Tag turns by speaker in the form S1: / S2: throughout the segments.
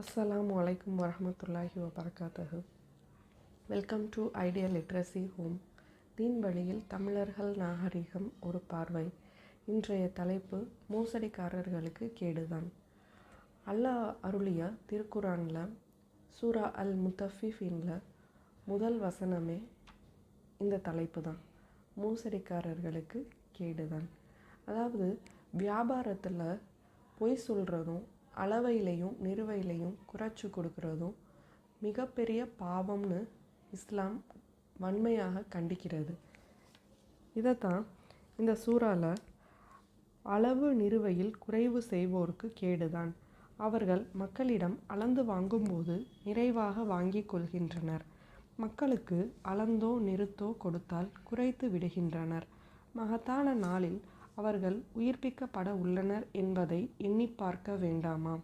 S1: அஸ்ஸலாமு வலைக்கம் வரமத்துல்லாஹி வபரகாத்தஹு welcome to idea literacy home தீன் வழியில் தமிழர்கள் நாகரிகம் ஒரு பார்வை. இன்றைய தலைப்பு மோசடிக்காரர்களுக்கு கேடுதான். அல்லாஹ் அருளிய திருக்குரானில் சூரா அல் முத்தஃபிஃபின்ல முதல் வசனமே இந்த தலைப்பு தான் மோசடிக்காரர்களுக்கு கேடுதான். அதாவது வியாபாரத்தில் பொய் சொல்கிறதும் அளவையிலையும் நிறுவையிலையும் குறைச்சி கொடுக்கறதும் மிகப்பெரிய பாவம்னு இஸ்லாம் வன்மையாக கண்டிக்கிறது. இதைத்தான் இந்த சூறாவில் அளவு நிறுவையில் குறைவு செய்வோருக்கு கேடுதான். அவர்கள் மக்களிடம் அளந்து வாங்கும்போது நிறைவாக வாங்கிக் கொள்கின்றனர். மக்களுக்கு அளந்தோ நிறுத்தோ கொடுத்தால் குறைத்து விடுகின்றனர். மகத்தான நாளில் அவர்கள் உயிர்ப்பிக்கப்பட உள்ளனர் என்பதை எண்ணி பார்க்க வேண்டாமா?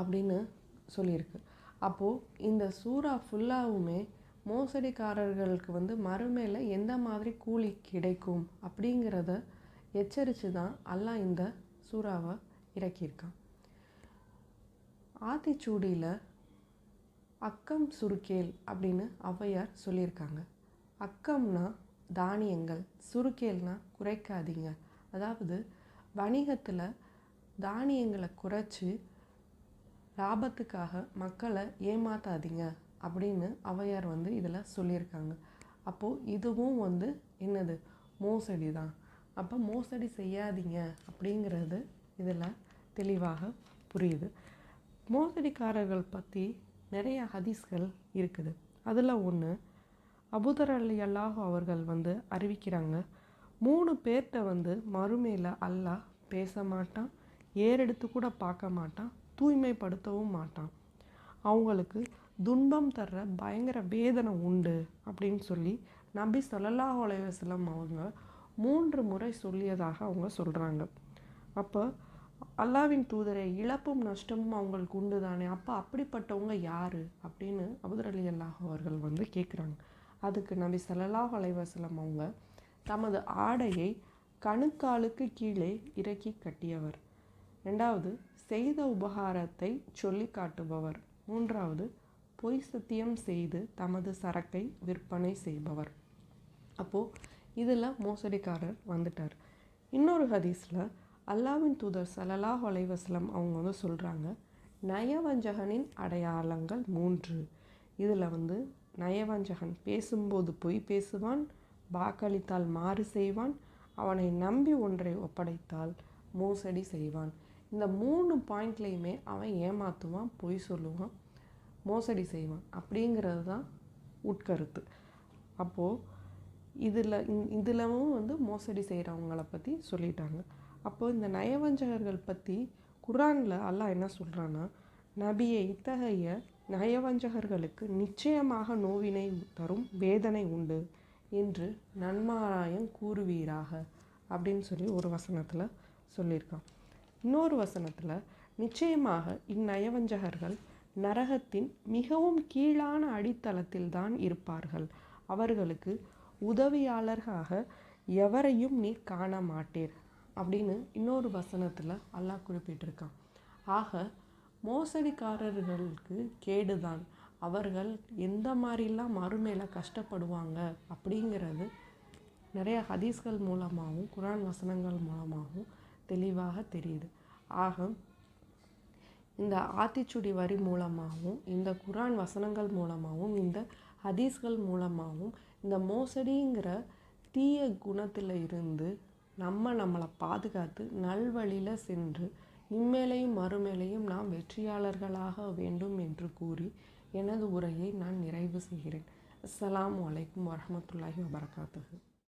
S1: அப்படின்னு சொல்லியிருக்கு. அப்போது இந்த சூறா ஃபுல்லாகவுமே மோசடிக்காரர்களுக்கு வந்து மறுமையில் எந்த மாதிரி கூலி கிடைக்கும் அப்படிங்கிறத எச்சரித்து தான் அல்லாஹ் இந்த சூறாவை இறக்கியிருக்கான். ஆத்திச்சூடியில் அக்கம் சுருக்கேல் அப்படின்னு ஔவையார் சொல்லியிருக்காங்க. அக்கம்னா தானியங்கள் சுருக்கேல்னால் குறைக்காதீங்க. அதாவது வணிகத்தில் தானியங்களை குறைச்சி லாபத்துக்காக மக்களை ஏமாத்தாதீங்க அப்படின்னு ஔவையார் வந்து இதில் சொல்லியிருக்காங்க. அப்போது இதுவும் வந்து என்னது? மோசடி தான். அப்போ மோசடி செய்யாதீங்க அப்படிங்கிறது இதில் தெளிவாக புரியுது. மோசடிக்காரர்கள் பற்றி நிறைய ஹதீஸ்கள் இருக்குது. அதில் ஒன்று அபுதர் அலி அல்லாஹ் அவர்கள் வந்து அறிவிக்கிறாங்க மூணு பேர்கிட்ட வந்து மறுமையில் அல்லாஹ் பேச மாட்டான் ஏறெடுத்து கூட பார்க்க மாட்டான் தூய்மைப்படுத்தவும் மாட்டான். அவங்களுக்கு துன்பம் தர்ற பயங்கர வேதனை உண்டு அப்படின்னு சொல்லி நபி சொல்லல்லாஹ் அலைவசலம் அவங்க மூன்று முறை சொல்லியதாக அவங்க சொல்கிறாங்க அப்போ அல்லாவின் தூதரை இழப்பும் நஷ்டமும் அவங்களுக்கு உண்டு தானே அப்போ அப்படிப்பட்டவங்க யார் அப்படின்னு அபுதர் அலி அல்லாஹ் அவர்கள் வந்து கேட்குறாங்க அதுக்கு நபி சல்லல்லாஹ் அலைவாசலம் அவங்க தமது ஆடையை கணுக்காலுக்கு கீழே இறக்கி கட்டியவர். ரெண்டாவது செய்த உபகாரத்தை சொல்லி காட்டுபவர். மூன்றாவது பொய் சத்தியம் செய்து தமது சரக்கை விற்பனை செய்பவர். அப்போது இதில் மோசடிக்காரர் வந்துட்டார். இன்னொரு ஹதீஸில் அல்லாவின் தூதர் சலலாஹ் அலைவாஸ்லம் அவங்க வந்து சொல்கிறாங்க நயவஞ்சகனின் அடையாளங்கள் மூன்று. இதில் வந்து நயவஞ்சகன் பேசும்போது பொய் பேசுவான் வாக்களித்தால் மாறு செய்வான் அவனை நம்பி ஒன்றை ஒப்படைத்தால் மோசடி செய்வான். இந்த மூணு பாயிண்ட்லேயுமே அவன் ஏமாற்றுவான் பொய் சொல்லுவான் மோசடி செய்வான். அப்படிங்கிறது தான் உட்கருத்து. அப்போது இதில் இதிலவும் வந்து மோசடி செய்கிறவங்கள பற்றி சொல்லிட்டாங்க. அப்போது இந்த நயவஞ்சகர்கள் பற்றி குரானில் அல்லாஹ் என்ன சொல்கிறான்னா நபியை இத்தகைய நயவஞ்சகர்களுக்கு நிச்சயமாக நோவினை தரும் வேதனை உண்டு என்று நன்மாராயம் கூறுவீராக அப்படின்னு சொல்லி ஒரு வசனத்தில் சொல்லியிருக்கான். இன்னொரு வசனத்தில் நிச்சயமாக இந்நயவஞ்சகர்கள் நரகத்தின் மிகவும் கீழான அடித்தளத்தில் தான் இருப்பார்கள். அவர்களுக்கு உதவியாளர்களாக எவரையும் நீ காண மாட்டீர் அப்படின்னு இன்னொரு வசனத்தில் அல்லாஹ் குறிப்பிட்டிருக்கான். ஆக மோசடிக்காரர்களுக்கு கேடுதான். அவர்கள் எந்த மாதிரிலாம் மறுமையில் கஷ்டப்படுவாங்க அப்படிங்கிறது நிறைய ஹதீஸ்கள் மூலமாகவும் குரான் வசனங்கள் மூலமாகவும் தெளிவாக தெரியுது. ஆக இந்த ஆத்திச்சுடி வரி மூலமாகவும் இந்த குரான் வசனங்கள் மூலமாகவும் இந்த ஹதீஸ்கள் மூலமாகவும் இந்த மோசடிங்கிற தீய குணத்தில் இருந்து நம்ம நம்மளை பாதுகாத்து நல்வழியில் சென்று இம்மேலையும் மறுமேலையும் நாம் வெற்றியாளர்களாக வேண்டும் என்று கூறி எனது உரையை நான் நிறைவு செய்கிறேன். அஸ்லாம் வலைக்கம் வரமத்துல்லாஹி வபரகாத்து